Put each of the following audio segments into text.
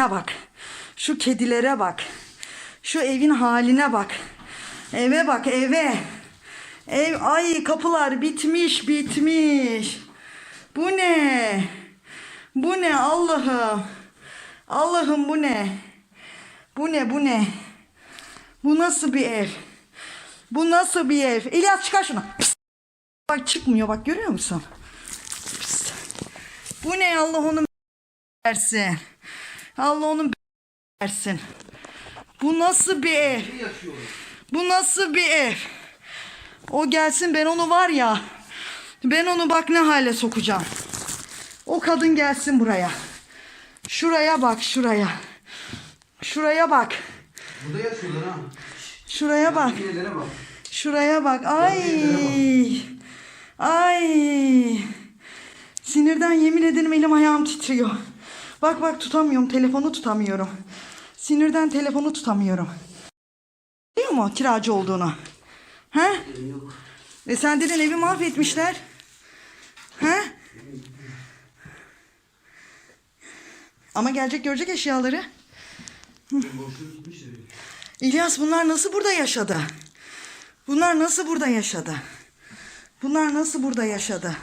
haline bak. Şu kedilere bak. Şu evin haline bak. Eve bak eve. Ev ay kapılar bitmiş bitmiş. Bu ne? Bu ne Allah'ım? Allah'ım bu ne? Bu ne bu ne? Bu nasıl bir ev? Bu nasıl bir ev? İlyas çıkar şunu. Pist. Bak çıkmıyor bak görüyor musun? Pist. Bu ne Allah onu versin. Allah onu versin. Bu nasıl bir ev? Bu nasıl bir ev? O gelsin ben onu var ya. Ben onu bak ne hale sokacağım. O kadın gelsin buraya. Şuraya bak şuraya. Şuraya bak. Burada yaşıyorlar ha. Şuraya bak. Bak. Şuraya bak. Ay. Ay. Sinirden yemin ederim elim ayağım titriyor. Bak bak tutamıyorum. Telefonu tutamıyorum. Sinirden telefonu tutamıyorum. Biliyor mu kiracı olduğunu? He? Yok. E sen dedin evi mahvetmişler. He? Ama gelecek görecek eşyaları. İlyas bunlar nasıl burada yaşadı? Bunlar nasıl burada yaşadı? Bunlar nasıl burada yaşadı?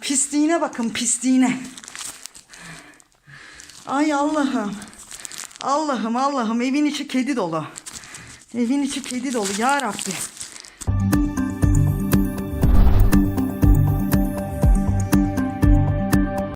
Pisliğine bakın pisliğine. Ay Allah'ım. Allah'ım Allah'ım evin içi kedi dolu. Evin içi kedi dolu ya Rabbi.